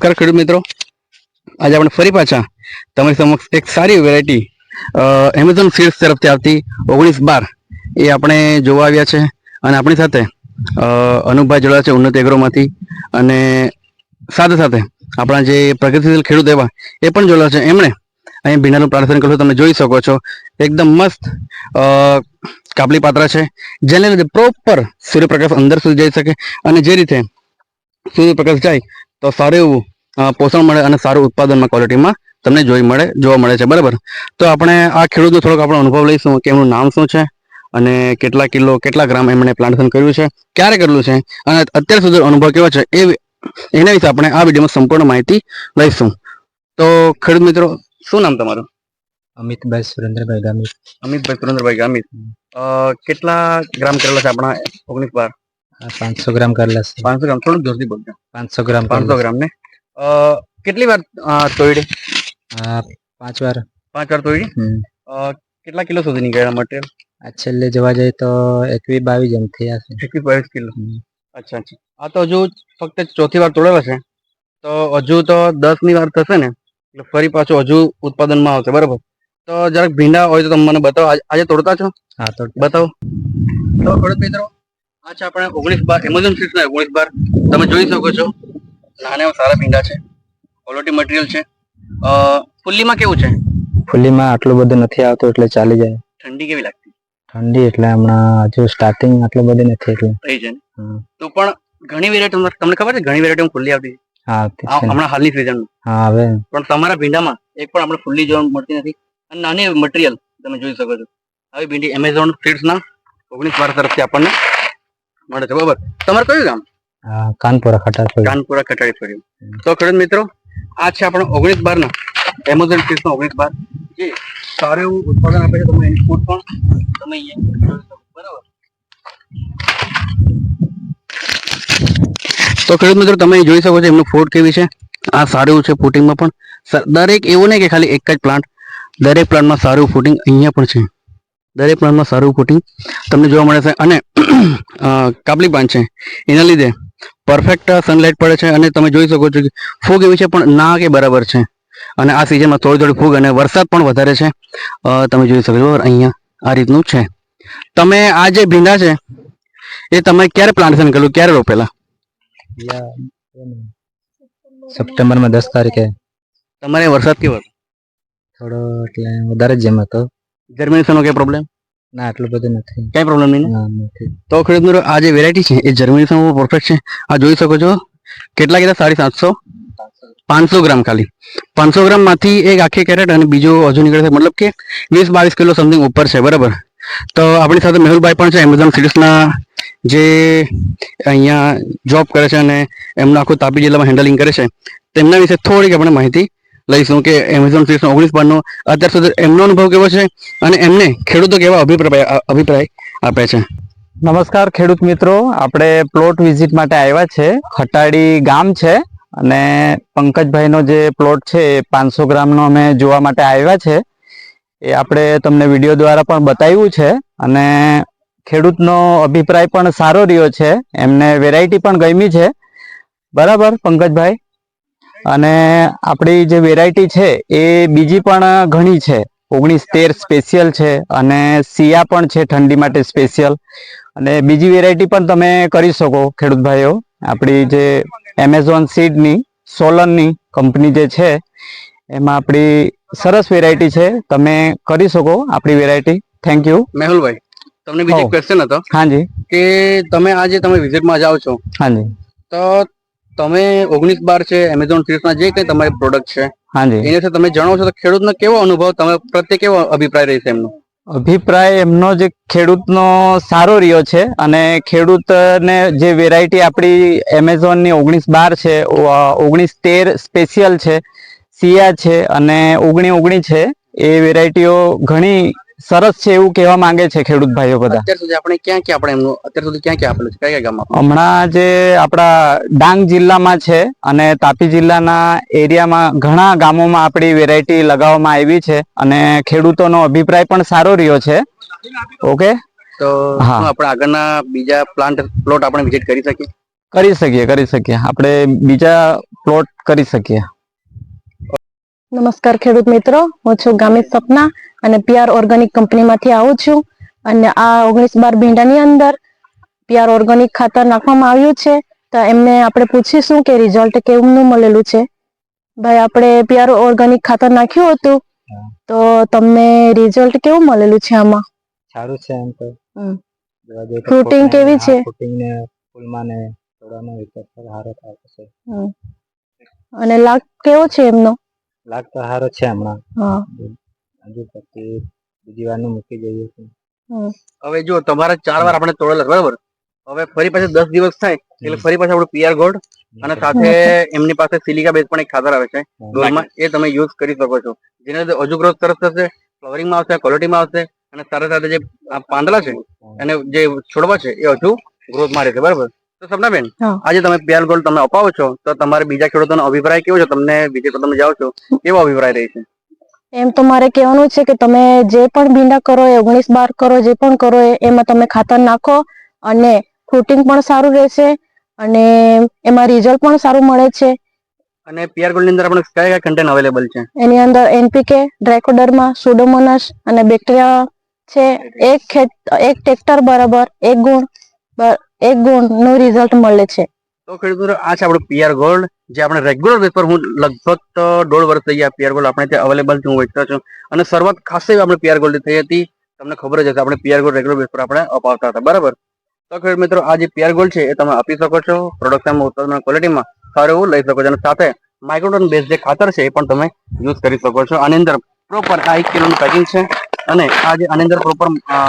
નમસ્કાર ખેડૂત મિત્રો. આજે આપણે ફરી પાછા તમારી સમક્ષ એક સારી વેરાયટી એમેઝોન સીડ્સ તરફથી આવતી ઓગણીસ બાર એ આપણે જોવા આવ્યા છે અને આપણી સાથે અનુપભાઈ જોડાયા છે ઉન્નત એગ્રોમાંથી અને સાથે સાથે આપણા જે પ્રગતિશીલ ખેડૂત એવા એ પણ જોડાયા છે. એમણે અહીં ભીંડાનું પ્રાર્થન કર્યું તમે જોઈ શકો છો. એકદમ મસ્ત કાપલી પાત્ર છે, જેને લીધે પ્રોપર સૂર્યપ્રકાશ અંદર સુધી જઈ શકે અને જે રીતે સૂર્યપ્રકાશ જાય તો સારું એવું પોષણ મળે અને સારું ઉત્પાદનમાં ક્વોલિટીમાં તમને જોઈ મળે જોવા મળે છે બરાબર? તો આપણે આ ખેડૂતનો થોડોક આપણો અનુભવ લઈશું કે એમનું નામ શું છે અને કેટલા કિલો કેટલા ગ્રામ એમણે પ્લાન્ટેશન કર્યું છે ક્યારે કરેલું છે અને અત્યાર સુધી અનુભવ કેવો છે એ એના વિશે આપણે આ વિડીયોમાં સંપૂર્ણ માહિતી લઈશું. તો ખેડૂત મિત્રો શું નામ તમારું? અમિતભાઈ સુરેન્દ્રભાઈ ગામિત. અમિતભાઈ સુરેન્દ્રભાઈ ગામિત. કેટલા ગ્રામ કરેલા છે આપણા ઓગણીસ બાર? પાંચસો ગ્રામ કરેલા છે. પાંચસો ગ્રામ થોડુંક જોરથી બોલજો. પાંચસો ગ્રામ પાંચસો ગ્રામ ને કેટલી વાર તોડી પાંચ વાર. પાંચ વાર તોડી કેટલા કિલો સુધી નીકળ્યા મટીરિયલ? આ છેલ્લે જોવા જઈએ તો એકવીસ બાવીસ જેમ થયા છે. એકવીસ બાવીસ કિલો. અચ્છા અચ્છા. આ તો હજુ ફક્ત ચોથી વાર તોડેલો છે. તો હજુ તો દસની વાર થશે ને એટલે ફરી પાછું હજુ ઉત્પાદનમાં આવશે બરાબર? તો જરાક ભીંડા હોય તો તમે મને બતાવો. આજે- તોડતા છો? હા તો બતાવો. તો ખેડૂત મિત્રો આ છે આપણે ઓગણીસ બાર એમેઝોન સીટ્સ ઓગણીસ બાર. તમે જોઈ શકો છો. નાના એવા સારા ભીંડા છે. ક્વોલિટી મટીરિયલ છે. ફુલ્લીમાં કેવું છે? ફુલ્લીમાં આટલું બધું નથી આવતું એટલે ચાલી જાય. ઠંડી કેવી લાગતી? ઠંડી એટલે હમણાં હજુ સ્ટાર્ટિંગ આટલું બધું નથી એટલે. થઈ છે તો પણ ઘણી વેરાયટી તમને ખબર છે ઘણી વેરાયટી ખુલ્લી આવતી હા. હમણાં હાલની સિઝન હા હવે. પણ તમારા ભીંડામાં એક પણ આપણે ફુલ્લી જોવા મળતી નથી. અને નાની મટીરિયલ તમે જોઈ શકો છો. આવી ભીંડી એમેઝોન ના ઓગણીસ બાર તરફથી આપણને મળે છે. બરોબર. તમારે કયું ગામ? કાનપુરા ખટારી. કાનપુરા ખટારી ફર્યું તો ખેડૂત મિત્રો, આ છે આપણો ઓગણીસ બાર નો એમેઝોન નો ઓગણીસ બાર. જે સારું એવું ઉત્પાદન આપે છે તમે એની ફૂડ પણ. તમે બરાબર. તો ખેડૂત મિત્રો, તમે જોઈ શકો છો એમનું ફૂડ કેવી છે. આ સારું છે ફૂટિંગમાં પણ. દરેક એવું નહીં કે ખાલી એક જ પ્લાન્ટ દરેક પ્લાન્ટમાં સારું ફૂટિંગ અહીંયા પણ છે. દરેક પ્લાન્ટમાં સારું ફૂટિંગ તમને જોવા મળે છે. અને કાબલી પાન છે. એના લીધે પરફેક્ટ સનલાઇટ પડે છે અને તમે જોઈ શકો છો કે ફૂગ એવી છે પણ ના કે બરાબર છે. અને આ સિઝનમાં થોડી થોડી ફૂગ અને વરસાદ પણ વધારે છે. તમે જોઈ શકો છો અહીંયા આ રીતનું છે. તમે આ જે ભીંડા છે એ તમે ક્યારે પ્લાન્ટેશન કર્યું? ક્યારે રોપેલા? સપ્ટેમ્બરમાં દસ તારીખે. તમારે વરસાદ કેવો થોડો એટલે વધારે જ જેમ હતો. જર્મિનેશનનો કે પ્રોબ્લેમ ના આટલું બધું નથી. કઈ પ્રોબ્લેમ નહીં નથી. તો ખેડૂત મિત્રો આ જે વેરાયટી છે એ જર્મિનેશન પરફેક્ટ છે. આ જોઈ શકો છો. કેટલા કીધા? સાડી સાતસો. પાંચસો ગ્રામ ખાલી. પાંચસો ગ્રામમાંથી એક આખી કેરેટ અને બીજો હજુ નીકળે છે મતલબ કે વીસ બાવીસ કિલો સમથિંગ ઉપર છે બરાબર? તો આપણી સાથે મેહુલભાઈ પણ છે એમેઝોન સિટીસના જે અહીંયા જોબ કરે છે અને એમનું આખું તાપી જિલ્લામાં હેન્ડલિંગ કરે છે. તેમના વિશે થોડીક આપણે માહિતી લઈશું કે એમેઝોન સિરીઝનો ઓગણીસ બારનો અત્યાર સુધી એમનો અનુભવ કેવો છે અને એમને ખેડૂતો કેવા અભિપ્રાય અભિપ્રાય આપે છે? નમસ્કાર ખેડૂત મિત્રો, આપણે પ્લોટ વિઝિટ માટે આવ્યા છે. ખટાડી ગામ છે અને પંકજભાઈનો જે પ્લોટ છે એ પાંચસો ગ્રામનો અમે જોવા માટે આવ્યા છે. એ આપણે તમને વીડિયો દ્વારા પણ બતાવ્યું છે અને ખેડૂતનો અભિપ્રાય પણ સારો રહ્યો છે. એમને વેરાયટી પણ ગમી છે. બરાબર પંકજભાઈ? અને આપણી જે વેરાયટી છે એ બીજી પણ ઘણી છે. ઓગણીસ તેર સ્પેશિયલ છે અને સિયા પણ છે ઠંડી માટે સ્પેશિયલ અને બીજી વેરાયટી પણ તમે કરી શકો ખેડૂત ભાઈઓ. આપણી જે એમેઝોન સીડની સોલનની કંપની જે છે એમાં આપણી સરસ વેરાયટી છે. તમે કરી શકો આપણી વેરાયટી થેન્ક યુ મેહુલભાઈ તમને બીજો. ક્વેશ્ચન હતો હાજી કે તમે આજે તમે વિઝિટમાં જાઓ છો. હાજી તો તમે ઓગણીસ બાર છે એમેઝોન સિરીઝના જે કંઈ તમારી પ્રોડક્ટ છે હાજી. એના વિશે તમે જણાવો છો તો ખેડૂતનો કેવો અનુભવ તમે પ્રત્યે કેવો અભિપ્રાય રહેશે એમનો? અભિપ્રાય એમનો જે ખેડૂતનો સારો રહ્યો છે અને ખેડૂતને જે વેરાયટી આપણી એમેઝોનની ઓગણીસ બાર છે ઓગણીસ તેર સ્પેશિયલ છે સિયા છે અને ઓગણી ઓગણી છે એ વેરાયટીઓ ઘણી સરસ છે એવું કહેવા માંગે છે ખેડૂત ભાઈઓ બધા. અત્યાર સુધી આપણે ક્યાં ક્યાં આપણે એમનું અત્યાર સુધી ક્યાં ક્યાં આપેલું છે? કયા કયા ગામમાં હમણાં જે આપણા ડાંગ જિલ્લામાં છે અને તાપી જિલ્લાના એરિયામાં ઘણા ગામોમાં આપણી વેરાયટી લગાવવામાં આવી છે અને ખેડૂતોનો અભિપ્રાય પણ સારો રહ્યો છે. ઓકે? તો આપણે આગળના બીજા પ્લાન્ટ પ્લોટ આપણે વિઝિટ કરી શકીએ? કરી શકીએ કરી શકીએ. આપણે બીજા પ્લોટ કરી શકીએ. નમસ્કાર ખેડૂત મિત્રો હું છું ગામિત સપના અને પીઆર ઓર્ગેનિક કંપનીમાંથી આવું છું. અને આ ઓગણીસ બાર ભીંડાની અંદર પીઆર ઓર્ગેનિક ખાતર નાખવામાં આવ્યું છે. તો એમને આપણે પૂછીશું કે રિઝલ્ટ કેવું મળેલું છે. ભાઈ આપણે પીઆર ઓર્ગેનિક ખાતર નાખ્યું હતું. તો તમને રિઝલ્ટ કેવું મળેલું છે આમાં? સારું છે એમ તો. ફૂટને- કેવી છે? fruiting ને ફૂલમાં ને થોડાનો વિકાસ સારો થાય છે. અને લાગ કેવો છે એમનો? લાગ તો સારો છે હમણાં. હજુ પછી બીજી વારનું મૂકી જઈએ હવે જો તમારે ચાર વાર આપણે તોડેલા બરાબર? હવે ફરી પાછા દસ દિવસ થાય એટલે ફરી પાછા આપણું પીઆર ગોલ્ડ અને સાથે એમની પાસે સિલિકા બેઝ પણ એક ખાતર આવે છે. ડોલમાં એ તમે યુઝ કરી શકો છો. જેના લીધે હજુ ગ્રોથ સરસ થશે ફ્લવરિંગમાં આવશે ક્વોલિટીમાં આવશે અને સાથે સાથે જે પાંદડા છે અને જે છોડવા છે એ હજુ ગ્રોથમાં રહેશે બરાબર? તો સપનાબેન આજે તમે પીઆર ગોલ્ડ તમે અપાવો છો તો તમારે બીજા ખેડૂતોનો અભિપ્રાય કેવો છે? તમને વિજય તમે જાઓ છો કેવો અભિપ્રાય રહે છે? એમ તો મારે કહેવાનું છે કે તમે જે પણ ભીંડા કરો એ ઓગણીસ બાર કરો જે પણ કરો એમાં તમે ખાતર નાખો અને ફ્રૂટિંગ પણ સારું રહેશે અને એમાં રિઝલ્ટ પણ સારું મળે છે. અને પીઆર ગોલ્ડની અંદર આપણે કયા કયા કન્ટેન્ટ અવેલેબલ છે? એની અંદર એનપીકે ડ્રાયકોડર્મા સુડોમોનાસ અને બેક્ટેરિયા છે. એક ખેત એક ટેક્ટર બરાબર એક ગુણ એક ગુણનું રિઝલ્ટ મળે છે. તો ખેડૂતો આ છે આપણું પીઆર ગોલ્ડ જે આપણે રેગ્યુલર બેસ પર હું લગભગ દોઢ વર્ષ થઈ ગયા પીઆર ગોલ્ડ આપણે ત્યાં અવેલેબલ હું વેચતા છું. અને શરૂઆત ખાસ એવી આપણે પીઆર ગોલ્ડ થઈ હતી. તમને ખબર જ હશે, આપણે પીઆર ગોલ્ડ રેગ્યુલર બેસ પર આપણે અપાવતા હતા. બરાબર? તો ખેડૂત મિત્રો, આ જે પીઆર ગોલ્ડ છે, એ તમે આપી શકો છો. પ્રોડક્શનમાં ઉત્પાદન ક્વોલિટીમાં સારું એવું લઈ શકો છો. અને સાથે માઇક્રોટોન બેઝ જે ખાતર છે, એ પણ તમે યુઝ કરી શકો છો. આની અંદર પ્રોપર આ એક કિલોનું પેકિંગ છે. અને આ જે આની અંદર પ્રોપર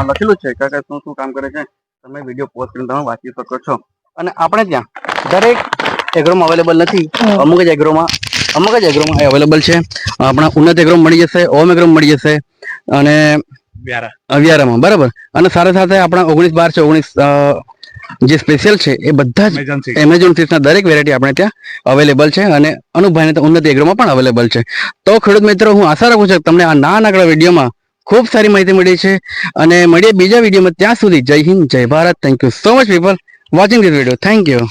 લખેલું છે કે શું શું કામ કરે છે તમે વીડિયો પોસ્ટ કરીને તમે વાંચી શકો છો. અને આપણે ત્યાં દરેક એગ્રોમાં અવેલેબલ નથી. અમુક જ એગ્રોમાં અમુક જ એગ્રોમાં એ અવેલેબલ છે. આપણા ઉન્નત એગ્રો મળી જશે ઓમ એગ્રો મળી જશે અને અગિયારમાં બરાબર? અને સાથે સાથે આપણા ઓગણીસ બાર છે ઓગણીસ જે સ્પેશિયલ છે એ બધા જ એમેઝોન સીટ્સના દરેક વેરાયટી આપણે ત્યાં અવેલેબલ છે અને અનુભાઈને તો ઉન્નત એગ્રોમાં પણ અવેલેબલ છે. તો ખેડૂત મિત્રો હું આશા રાખું છું કે તમને આ નાનકડા વિડીયોમાં ખૂબ સારી માહિતી મળી છે અને મળીએ બીજા વિડીયોમાં ત્યાં સુધી જય હિન્દ, જય Bharat. Thank you so much people watching this video thank you